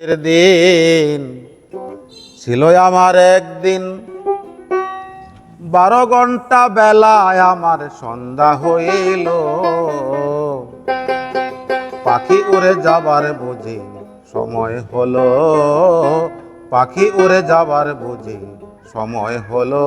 দিন ছিল আমার একদিন। বারো ঘণ্টা বেলায় আমার সন্ধ্যা হইল। পাখি উড়ে যাবার বুঝি সময় হলো। পাখি উড়ে যাবার বুঝি সময় হলো।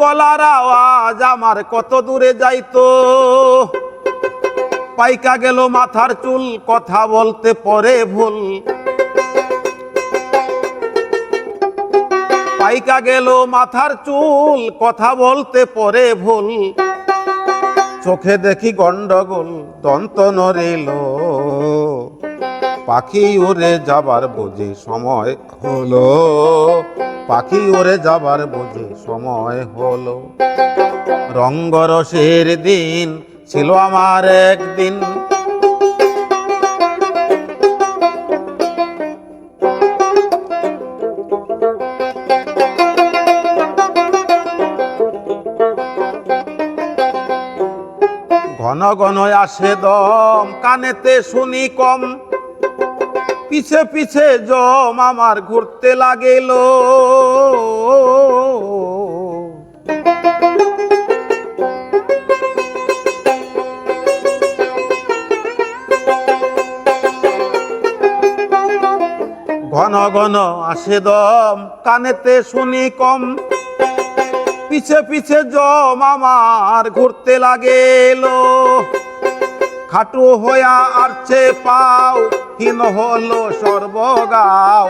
গলার আওয়াজ আমার কত দূরে যাইতো। পাইকা গেল মাথার চুল, কথা বলতে পরে ভুল। পাইকা গেল মাথার চুল, কথা বলতে পরে ভুল। চোখে দেখি গন্ডগোল, দন্ত নড়িল। পাখি উড়ে যাবার বুঝি সময় হলো। পাখি ওরে যাবার বোঝে, সময় হলো। রঙ্গরসের দিন ছিল আমার একদিন। ঘন ঘন আসে দম, কানেতে শুনি কম। পিছে পিছে জম আমার ঘুরতে লাগিল। ঘন ঘন আসে দম, কানেতে শুনি কম। পিছে পিছে জম আমার ঘুরতে লাগেল। খাটু হইয়া আরছে পাও হীন হলো সর্বগাও।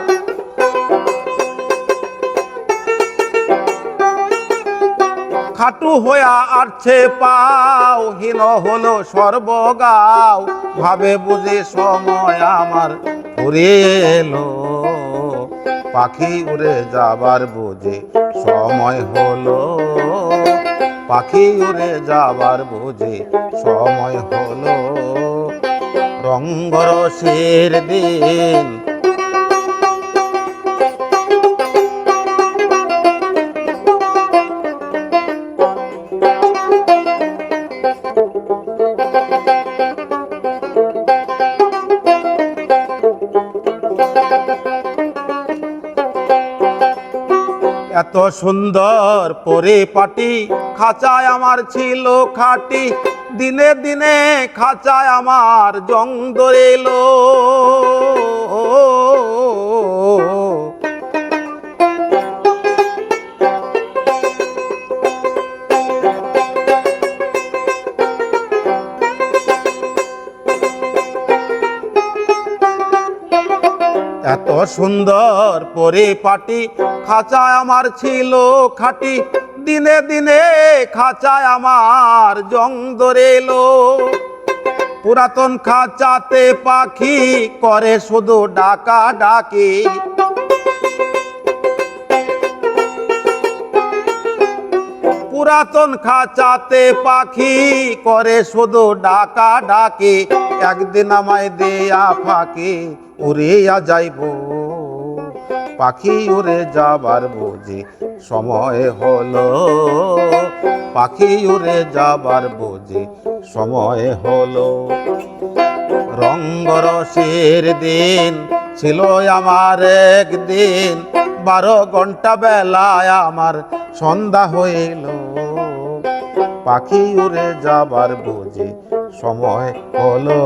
খাটু হইয়া আরছে পাও, হীন হলো সর্বগাও। ভাবে বুঝে সময় আমার ফুরিয়ে এলো। পাখি উড়ে যাবার বুঝে সময় হলো। পাখি উড়ে যাবার বুঝে সময় হলো। রঙ্গরসের দিন। এত সুন্দর পরে পাটি খাঁচায় আমার ছিল খাটি। দিনে দিনে খাঁচায় আমার জং ধরেল। এত সুন্দর পরিপাটি, খাঁচায় আমার ছিল খাটি। দিনে দিনে খাঁচায় আমার জং ধরেলো। পুরাতন খাঁচাতে পাখি করে শুধু ডাকা ডাকি। পুরাতন খাঁচাতে পাখি করে, শুধু ডাকা ডাকে, একদিন আমায় দেয়া ফাঁকি উড়িয়া যাইব। পাখি উড়ে যাবার বুঝি সময় হলো, পাখি উড়ে যাবার বুঝি সময় হলো। রঙ্গরসের দিন ছিল আমার একদিন, বারো ঘণ্টা বেলায় আমার সন্ধ্যা হইল পাখি উড়ে যাবার বোঝে সময় হলো।